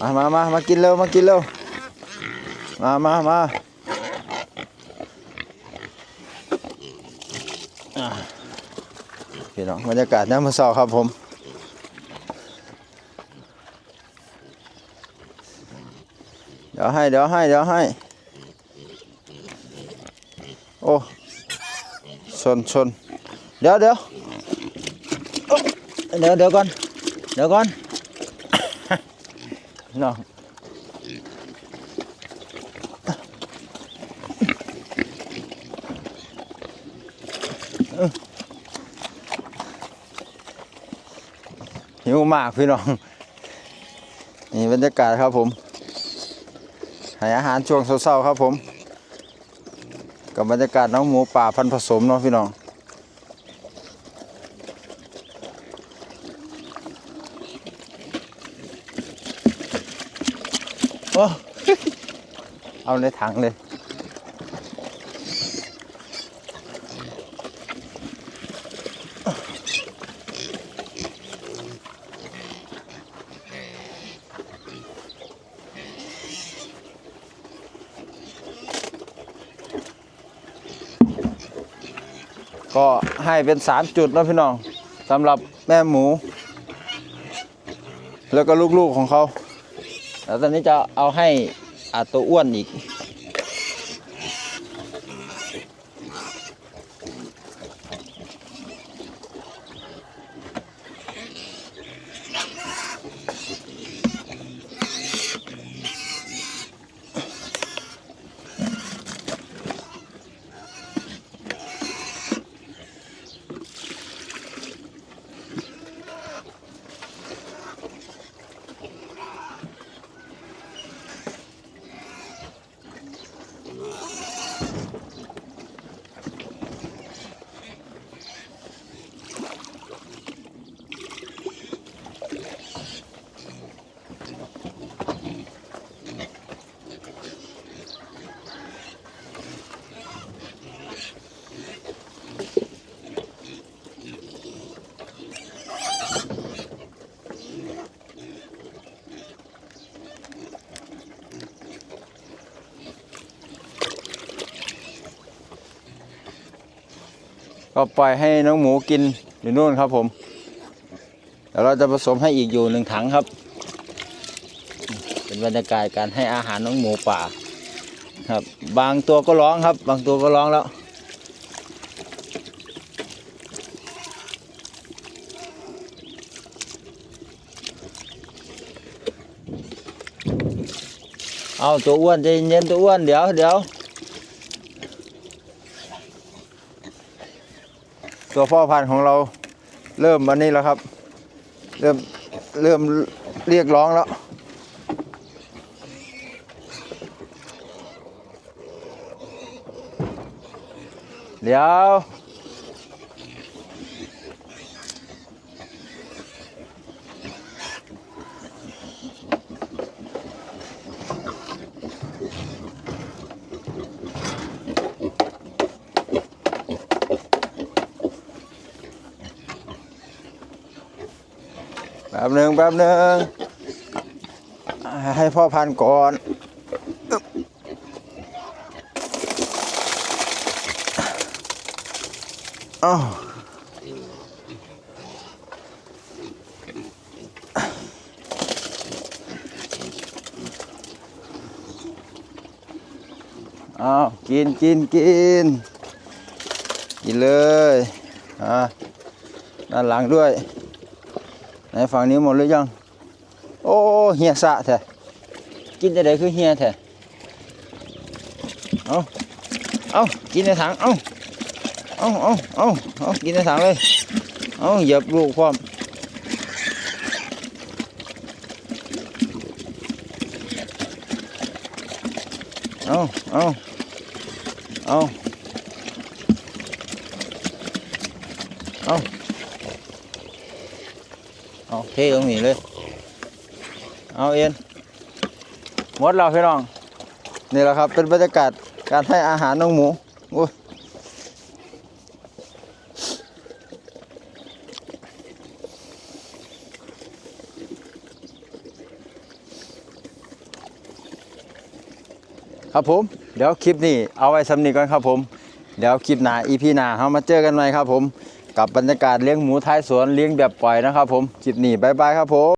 มามามามากินเร็วมากินเร็วมามามาพี่น้องบรรยากาศน้ำมือเศร้าครับผมเดี๋ยวให้เดี๋ยวให้เดี๋ยวให้ โอ้ชนชนเดี๋ยวเดี๋ยวเดี๋ยวเดี๋ยวก่อนเดี๋ยวก่อน น้องหิวมากพี่น้อง นี่บรรยากาศครับผมให้อาหารช่วงเช้าๆครับผม กับบรรยากาศน้องหมูป่าพันผสมเนาะพี่น้อง โอ้เอาในถังเลย ก็ให้เป็นสามจุดนะพี่น้องสำหรับแม่หมู แล้วก็ลูกๆของเขา แล้วตอนนี้จะเอาให้อาตัวอ้วนอีก ก็ปล่อยให้น้องหมูกินอยู่นู่นครับผมเดี๋ยวเราจะผสมให้อีกอยู่หนึ่งถังครับ เป็นบรรยากาศการให้อาหารน้องหมูป่าครับ บางตัวก็ร้องครับ บางตัวก็ร้องแล้วเอาตัวอ้วนใจเย็นตัวอ้วนเดี๋ยวเดี๋ยว ตัวพ่อพันธุ์ของเราเริ่มวันนี้แล้วครับ เริ่มเริ่มเรียกร้องแล้ว เดี๋ยว ป๊บหนึ่งแป๊บหนึ่งให้พ่อพันก่อนอึ๊บอ้าวอ้าวกินกินกินกินเลยอ่าด้านหลังด้วย ไหนฝั่งนี้หมดหรือยังโอ้เฮียสะแท้กินจะได้คือเฮียแท้เอา เอาเทตรงนี้เลย เอาเอ็นหมดเราพี่น้อง นี่แหละครับ เป็นบรรยากาศการให้อาหารน้องหมูอุ้ยครับผมเดี๋ยวคลิปนี้เอาไว้สำนีก่อนครับผม เดี๋ยวคลิปหน้าอีพีหน้าเขามาเจอกันใหม่ครับผม กับบรรยากาศเลี้ยงหมูท้ายสวนเลี้ยงแบบปล่อยนะครับผมคลิปนี้บายบายครับผม